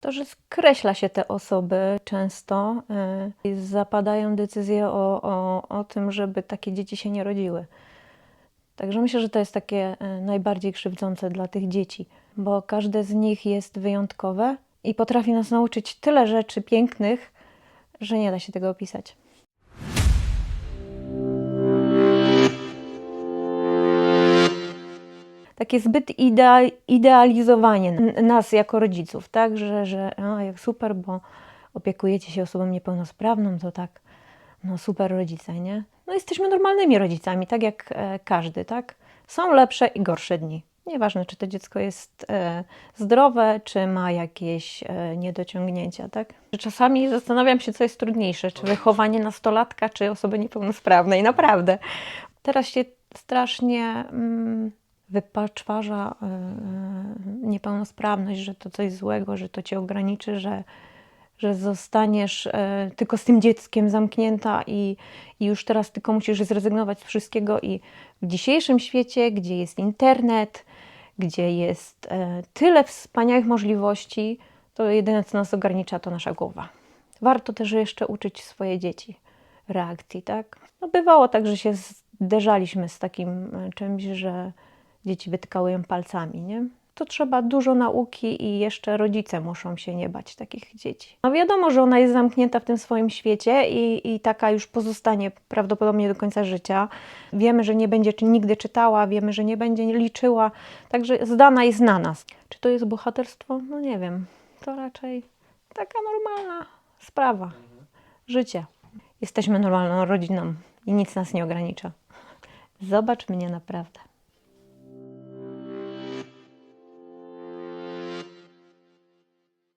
To, że skreśla się te osoby często y, i zapadają decyzje o, o, o tym, żeby takie dzieci się nie rodziły. Także myślę, że to jest takie y, najbardziej krzywdzące dla tych dzieci, bo każde z nich jest wyjątkowe i potrafi nas nauczyć tyle rzeczy pięknych, że nie da się tego opisać. Takie zbyt idea- idealizowanie nas jako rodziców, tak, że, że a, jak super, bo opiekujecie się osobą niepełnosprawną, to tak, no super rodzice, nie? No jesteśmy normalnymi rodzicami, tak jak e, każdy, tak? Są lepsze i gorsze dni. Nieważne, czy to dziecko jest e, zdrowe, czy ma jakieś e, niedociągnięcia, tak? Czasami zastanawiam się, co jest trudniejsze, czy wychowanie nastolatka, czy osoby niepełnosprawnej, naprawdę. Teraz się strasznie mm, wypaczwarza y, y, niepełnosprawność, że to coś złego, że to cię ograniczy, że, że zostaniesz y, tylko z tym dzieckiem zamknięta i, i już teraz tylko musisz zrezygnować z wszystkiego. I w dzisiejszym świecie, gdzie jest internet, gdzie jest tyle wspaniałych możliwości, to jedyne, co nas ogranicza, to nasza głowa. Warto też jeszcze uczyć swoje dzieci reakcji, tak? No bywało tak, że się zderzaliśmy z takim czymś, że dzieci wytykały ją palcami, nie? To trzeba dużo nauki i jeszcze rodzice muszą się nie bać takich dzieci. No wiadomo, że ona jest zamknięta w tym swoim świecie i, i taka już pozostanie prawdopodobnie do końca życia. Wiemy, że nie będzie czy nigdy czytała, wiemy, że nie będzie liczyła, także zdana jest na nas. Czy to jest bohaterstwo? No nie wiem. To raczej taka normalna sprawa. Życie. Jesteśmy normalną rodziną i nic nas nie ogranicza. Zobacz mnie naprawdę.